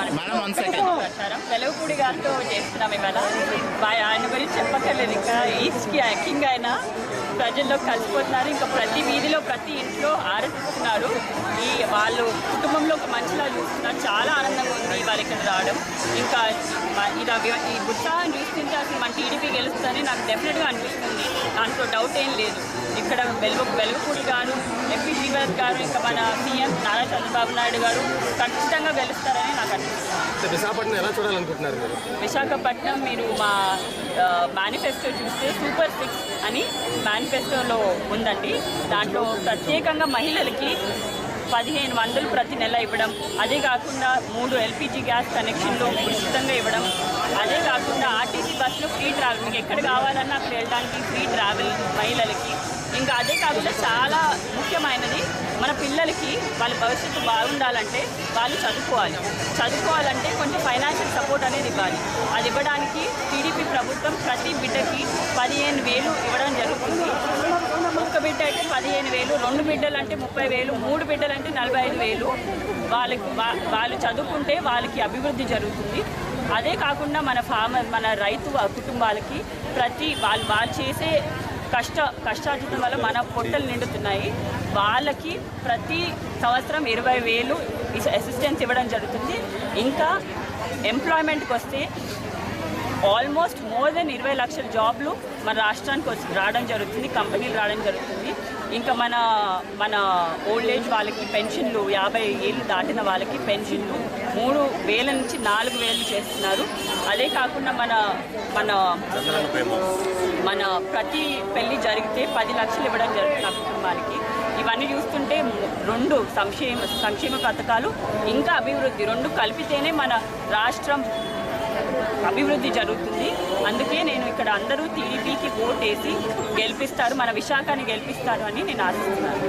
మన. ప్రచారం. వెలవపూడి గారితో చేస్తున్నాం ఇవాళ. ఆయన గురించి చెప్పక్కర్లేదు ఇంకా. ఈస్ట్కి కింగ్ ఆయన ప్రజల్లో కలిసిపోతున్నారు. ఇంకా ప్రతి వీధిలో ప్రతి ఇంట్లో ఆరాధిస్తున్నారు. ఈ వాళ్ళు కుటుంబంలో ఒక మంచిలా చూస్తున్నారు. చాలా ఆనందంగా ఉంది వాళ్ళు ఇక్కడ రావడం. ఇంకా వి- ఈ ఉత్సాహం చూస్తుంటే అసలు మన టీడీపీ గెలుస్తుందని నాకు డెఫినెట్గా అనిపిస్తుంది. దాంట్లో డౌట్ ఏం లేదు. ఇక్కడ వెలుగు వెలుగుపూడి గారు ఎంపీ శ్రీవర్ గారు ఇంకా మన సీఎం నారా చంద్రబాబు నాయుడు గారు ఖచ్చితంగా గెలుస్తారని నాకు అనిపిస్తుంది. విశాఖపట్నం ఎలా చూడాలనుకుంటున్నారు మీరు? విశాఖపట్నం మీరు మా మేనిఫెస్టో చూస్తే సూపర్ సిక్స్ అని మేనిఫెస్టోలో ఉందండి. దాంట్లో ప్రత్యేకంగా మహిళలకి పదిహేను వందలు ప్రతి నెల ఇవ్వడం. అదే కాకుండా మూడు ఎల్పిజి గ్యాస్ కనెక్షన్లు ఉచితంగా ఇవ్వడం. అదే కాకుండా ఆర్టీసీ బస్సులో ఫ్రీ ట్రావెల్. మీకు ఎక్కడ కావాలన్నా అక్కడ వెళ్ళడానికి ఫ్రీ ట్రావెల్ మహిళలకి. ఇంకా అదే కాకుండా చాలా ముఖ్యమైనది మన పిల్లలకి వాళ్ళ భవిష్యత్తు బాగుండాలంటే వాళ్ళు చదువుకోవాలి. చదువుకోవాలంటే కొంచెం ఫైనాన్షియల్ సపోర్ట్ అనేది ఇవ్వాలి. అది ఇవ్వడానికి టీడీపీ ప్రభుత్వం ప్రతి బిడ్డకి పదిహేను వేలు ఇవ్వడం జరుగుతుంది. బిడ్డ అయితే పదిహేను వేలు రెండు బిడ్డలు అంటే ముప్పై వేలు మూడు బిడ్డలు అంటే నలభై ఐదు వేలు. వాళ్ళకి వాళ్ళు చదువుకుంటే వాళ్ళకి అభివృద్ధి జరుగుతుంది. అదే కాకుండా మన ఫార్మర్ మన రైతు కుటుంబాలకి ప్రతి వాళ్ళు వాళ్ళు చేసే కష్ట కష్టార్జితం వల్ల మన పొట్టలు నిండుతున్నాయి. వాళ్ళకి ప్రతి సంవత్సరం ఇరవై వేలు అసిస్టెన్స్ ఇవ్వడం జరుగుతుంది. ఇంకా ఎంప్లాయ్మెంట్కి వస్తే ఆల్మోస్ట్ మోర్ దెన్ ఇరవై లక్షల జాబ్లు మన రాష్ట్రానికి వచ్చి రావడం జరుగుతుంది కంపెనీలు రావడం జరుగుతుంది. ఇంకా మన మన ఓల్డ్ ఏజ్ వాళ్ళకి పెన్షన్లు యాభై ఏళ్ళు దాటిన వాళ్ళకి పెన్షన్లు మూడు వేల నుంచి నాలుగు వేలు చేస్తున్నారు. అదే కాకుండా మన మన మన ప్రతి పెళ్ళి జరిగితే పది లక్షలు ఇవ్వడం జరుగుతుంది ఆ కుటుంబానికి. ఇవన్నీ చూస్తుంటే రెండు సంక్షేమ సంక్షేమ పథకాలు ఇంకా అభివృద్ధి రెండు కలిపితేనే మన రాష్ట్రం అభివృద్ధి జరుగుతుంది. అందుకే నేను ఇక్కడ అందరూ టీడీపీకి ఓటేసి గెలిపిస్తారు మన విశాఖని గెలిపిస్తారు అని నేను ఆశిస్తున్నాను.